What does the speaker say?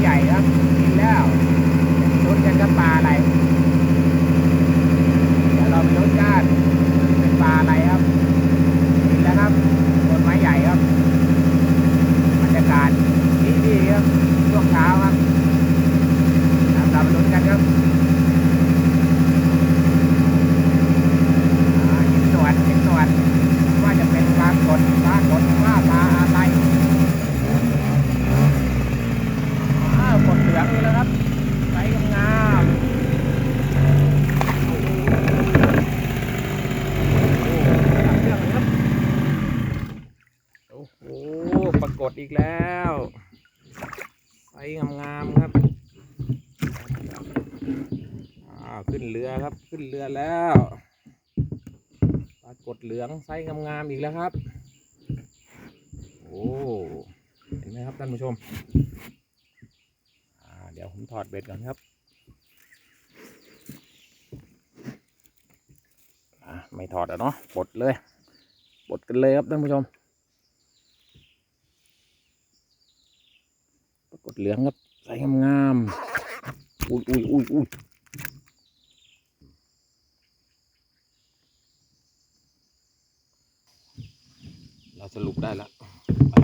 ใหญ่ครับกินแล้วลุ้นกนกัปลาอะไร เดี๋ยวเราไปลุ้นกันเป็นปลาอะไรครับกินแล้วครับบนไม้ใหญ่ครับบรรยากาศดีดีครับช่วงเช้าครับเราไปลุ้นกันครับยิ้มหนวดยิ้มหว่าจะเป็นปลากดปลากดลาก กฏอีกแล้วไซส์งามๆครับอ่าขึ้นเรือครับขึ้นเรือแล้วปรากฏเหลืองไซส์งามๆอีกแล้วครับโอ้เห็นไหมครับท่านผู้ชมอ่าเดี๋ยวผมถอดเบ็ดก่อนครับอ่าไม่ถอดอะเนาะปลดเลยปลดกันเลยครับท่านผู้ชมปรา กดเหลืองครับใส่งามๆอุ้ยอุ้ยอุ้ยอุ้ยเราสรุปได้แล้วไป